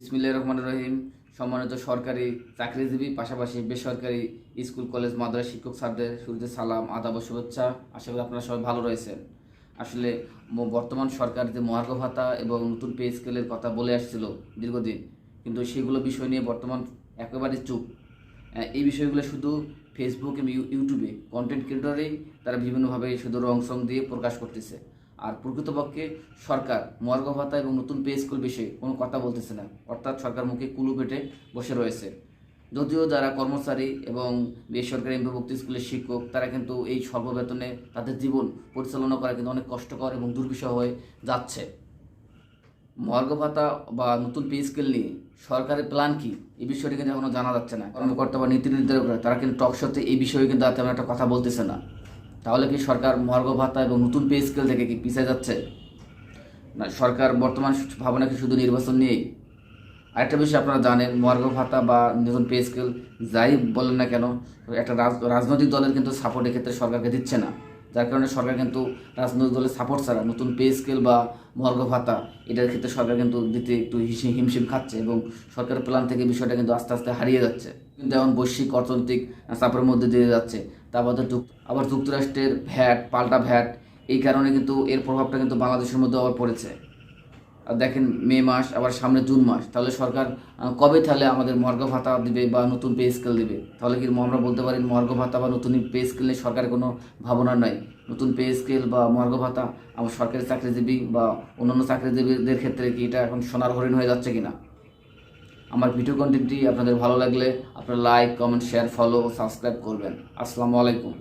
ইসমিল্লা রহমান রহিম। সম্মানিত সরকারি চাকরিজীবী, পাশাপাশি বেসরকারি স্কুল, কলেজ, মাদ্রাসা শিক্ষক স্যারদের শুরুতে সালাম, আদাব ও শুভেচ্ছা। আশা করি আপনারা সবাই ভালো রয়েছেন। আসলে বর্তমান সরকার যে মহার্ঘ ভাতা এবং নতুন পে স্কেলের কথা বলে আসছিল দীর্ঘদিন, কিন্তু সেগুলো বিষয় নিয়ে বর্তমান একেবারে চুপ। এই বিষয়গুলো শুধু ফেসবুক এবং ইউ- ইউটিউবে কন্টেন্ট ক্রিয়েটরেই তারা বিভিন্নভাবে শুধু রং সং দিয়ে প্রকাশ করতেছে। আর প্রকৃতপক্ষে সরকার মর্গ ভাতা এবং নতুন পে স্কুল বিষয়ে কোনো কথা বলতেছে না। অর্থাৎ সরকার মুখে কুলু পেটে বসে রয়েছে। যদিও যারা কর্মচারী এবং বেসরকারি বিভক্তি স্কুলের শিক্ষক, তারা কিন্তু এই স্বল্প বেতনে তাদের জীবন পরিচালনা করা কিন্তু অনেক কষ্টকর এবং দুর্বিষহ হয়ে যাচ্ছে। মর্গ ভাতা বা নতুন পে স্কেল নিয়ে সরকারের প্ল্যান কি? এই বিষয়টি কিন্তু এখনও জানা যাচ্ছে না। কর্মকর্তা বা নীতি নির্ধারকরা, তারা কিন্তু টক টকশোতে এই বিষয়ে কিন্তু তেমন একটা কথা বলতেছে না। তাহলে কি সরকার মর্গ ভাতা এবং নতুন পে স্কেল থেকে কি পিছিয়ে যাচ্ছে? না, সরকার বর্তমান ভাবনা কি শুধু নির্বাচন নিয়েই? আরেকটা বিষয় আপনারা জানেন মর্গ ভাতা বা নতুন পে স্কেল যাই বলেন না কেন, একটা রাজ- রাজনৈতিক দলের কিন্তু সাপোর্ট এক্ষেত্রে সরকারকে দিচ্ছে না। যার কারণে সরকার কিন্তু রাজনৈতিক দলের সাপোর্ট ছাড়া নতুন পে স্কেল বা মর্গ ভাতা এটার ক্ষেত্রে সরকার কিন্তু দিতে একটু হিসিম হিমশিম খাচ্ছে এবং সরকারের প্ল্যান থেকে বিষয়টা কিন্তু আস্তে আস্তে হারিয়ে যাচ্ছে। কিন্তু এখন বৈশ্বিক অর্থনৈতিক চাপের মধ্যে দিয়ে যাচ্ছে। তারপর আবার যুক্তরাষ্ট্রের ভ্যাট পাল্টা ভ্যাট এই কারণে কিন্তু এর প্রভাবটা কিন্তু বাংলাদেশের মধ্যে আবার পড়েছে। দেখেন মে মাস, আবার সামনে জুন মাস, তাহলে সরকার কবে তাহলে আমাদের মর্গ ভাতা দিবে বা নতুন পে স্কেল দিবে? তাহলে কি আমরা বলতে পারি মর্গ ভাতা বা নতুন পে স্কেল নিয়ে সরকারের কোনো ভাবনা নাই? নতুন পে স্কেল বা মর্গ ভাতা, আমার সরকারি চাকরিজীবী বা অন্যান্য চাকরিজীবীদের ক্ষেত্রে কি এটা এখন সোনার হরিণ হয়ে যাচ্ছে কিনা? আমার ভিডিও কন্টেন্টটি আপনাদের ভালো লাগলে আপনারা লাইক কমেন্ট শেয়ার ফলো ও সাবস্ক্রাইব করবেন। আসসালামু আলাইকুম।